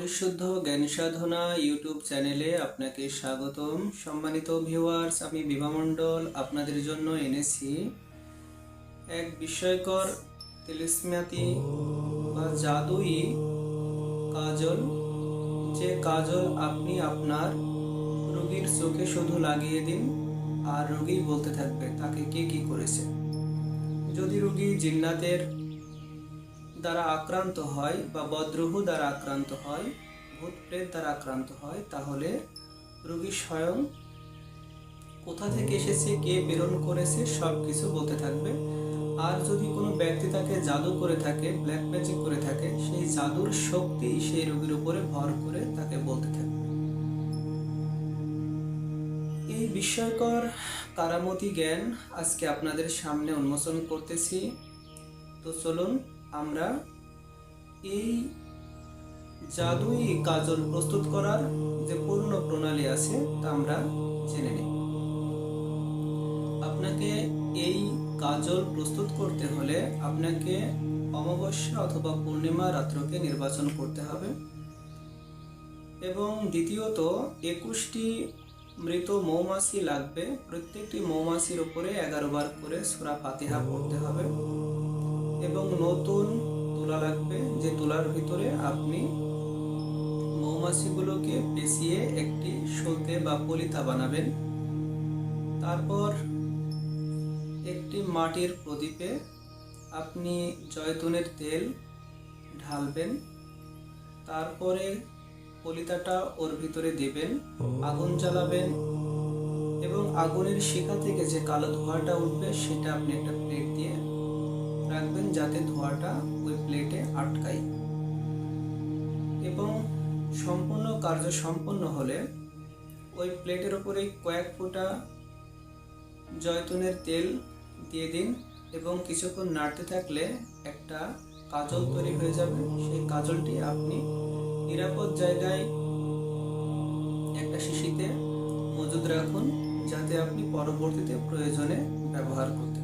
পরিশুদ্ধ জ্ঞান সাধনা ইউটিউব চ্যানেলে আপনাকে স্বাগতম। সম্মানিত ভিউয়ার্স আমি বিভা মণ্ডল, আপনাদের জন্য এনেছি এক বিস্ময়কর তেলিসমাতি বা জাদুই কাজল, যে কাজল আপনি আপনার রোগীর চোখে শুধু লাগিয়ে দিন আর রোগী বলতে থাকবে তাকে কে কি করেছে। যদি রোগী জিন্নাতের দ্বারা আক্রান্ত হয় বা বদ্রহু দ্বারা আক্রান্ত হয়, ভূত প্রেত দ্বারা আক্রান্ত হয়, তাহলে রোগী স্বয়ং কোথা থেকে এসেছে, কে প্রেরণ করেছে সব কিছু বলতে থাকবে। আর যদি কোনো ব্যক্তি তাকে জাদু করে থাকে ব্ল্যাক ম্যাজিক করে থাকে, সেই জাদুর শক্তি সেই রোগীর উপরে ভর করে তাকে বলতে থাকবে। এই বিস্ময়কর কারামতি জ্ঞান আজকে আপনাদের সামনে উন্মোচন করতেছি। তো চলুন আমরা এই জাদুই কাজল প্রস্তুত করার যে পূর্ণ প্রণালী আছে, তা আমরা জেনে নিই। আপনাকে এই কাজল প্রস্তুত করতে হলে আপনাকে অমাবস্যা অথবা পূর্ণিমা রাত্রকে নির্বাচন করতে হবে এবং দ্বিতীয়ত, একুশটি মৃত মৌমাছি লাগবে। প্রত্যেকটি মৌমাছির উপরে এগারো বার করে সুরা ফাতিহা পড়তে হবে। এবং নতুন তুলা লাগবে যে তুলার ভিতরে আপনি মৌমাছিগুলোকে পেঁচিয়ে একটি সলতে বা পলিতা বানাবেন। তারপর একটি মাটির প্রদীপে আপনি জয়তুনের তেল ঢালবেন। তারপরে পলিতাটা ওর ভিতরে দেবেন, আগুন জ্বালাবেন এবং আগুনের শিখা থেকে যে কালো ধোঁয়াটা উঠবে সেটা আপনি একটা প্লেট দিয়ে রাখবেন যাতে ধোঁয়াটা ওই প্লেটে আটকায়। এবং সম্পূর্ণ কার্য সম্পন্ন হলে ওই প্লেটের ওপরে কয়েক ফোঁটা জয়তুনের তেল দিয়ে দিন এবং কিছুক্ষণ নাড়তে থাকলে একটা কাজল তৈরি হয়ে যাবে। সেই কাজলটি আপনি নিরাপদ জায়গায় একটা শিশিতে মজুদ রাখুন যাতে আপনি পরবর্তীতে প্রয়োজনে ব্যবহার করতে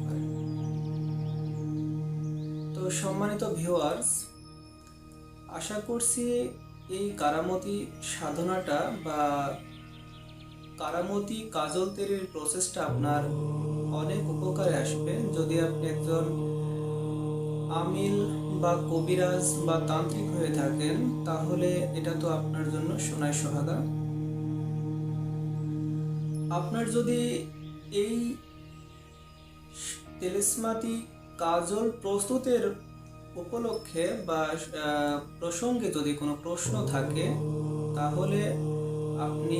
সম্মানিত ভিউয়ার্স আশা করছি এই কারামতি সাধনাটা বা কারামতি কাজল তৈরির প্রসেসটা আপনার অনেক উপকারে আসবে। যদি আপনি একজন আমিল বা কবিরাজ বা তান্ত্রিক হয়ে থাকেন, তাহলে এটা তো আপনার জন্য সোনায় সোহাগা। আপনার যদি এই তেলিসমাতি কাজল প্রস্তুতের উপলক্ষে বা প্রসঙ্গে যদি কোনো প্রশ্ন থাকে, তাহলে আপনি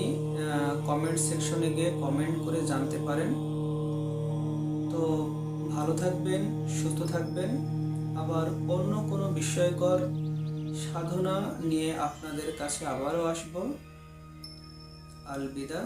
কমেন্ট সেকশনে গিয়ে কমেন্ট করে জানতে পারেন। তো ভালো থাকবেন, সুস্থ থাকবেন। আবার অন্য কোনো বিস্ময়কর সাধনা নিয়ে আপনাদের কাছে আবারও আসব। আলবিদা।